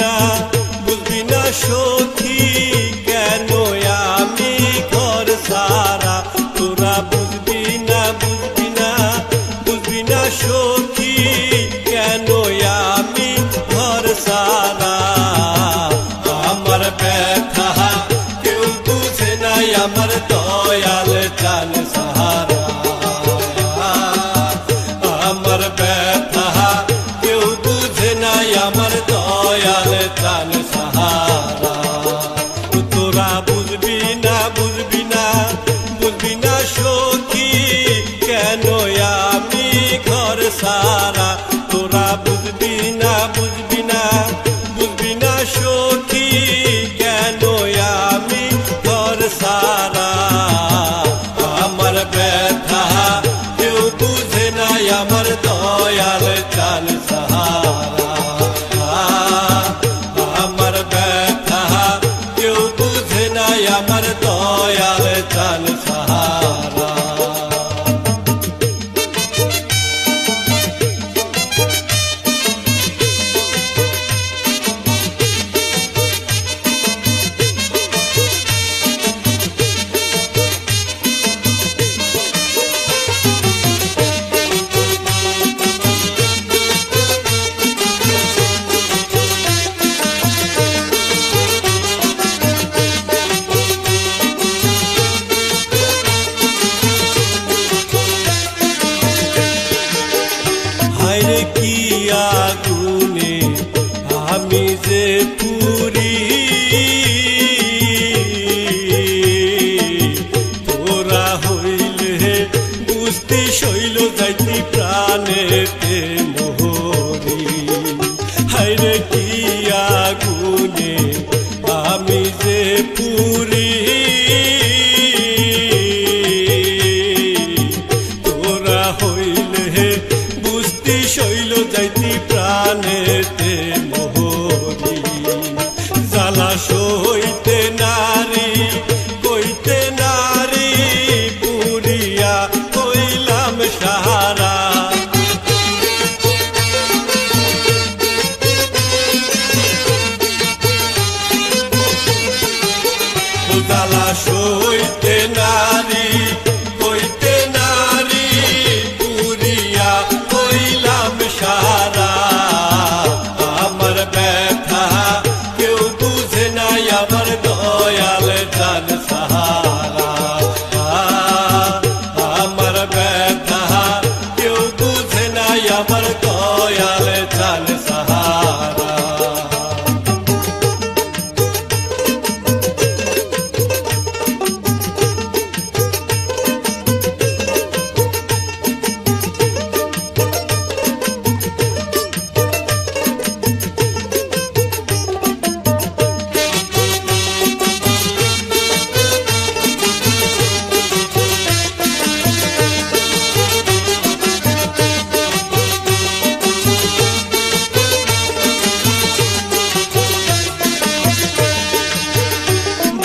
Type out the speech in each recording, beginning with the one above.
না বুঝবি না সখী কেন আমি ঘর সারা? তোরা বুঝবি সখী, কেন আমি ঘর সারা? আমার ব্যথা কেউ বুঝে নাই, আমার দয়াল কাল সাহারা। আমার ব্যথা কেউ বুঝে নাই, আমার সইতে নারী কইতে নারী পুরিয়া কইলাম সাহারা। সইতে না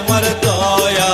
আমার দয়া।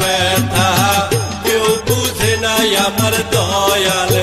ব্যথা কেউ বুঝে নাই আমার দয়াল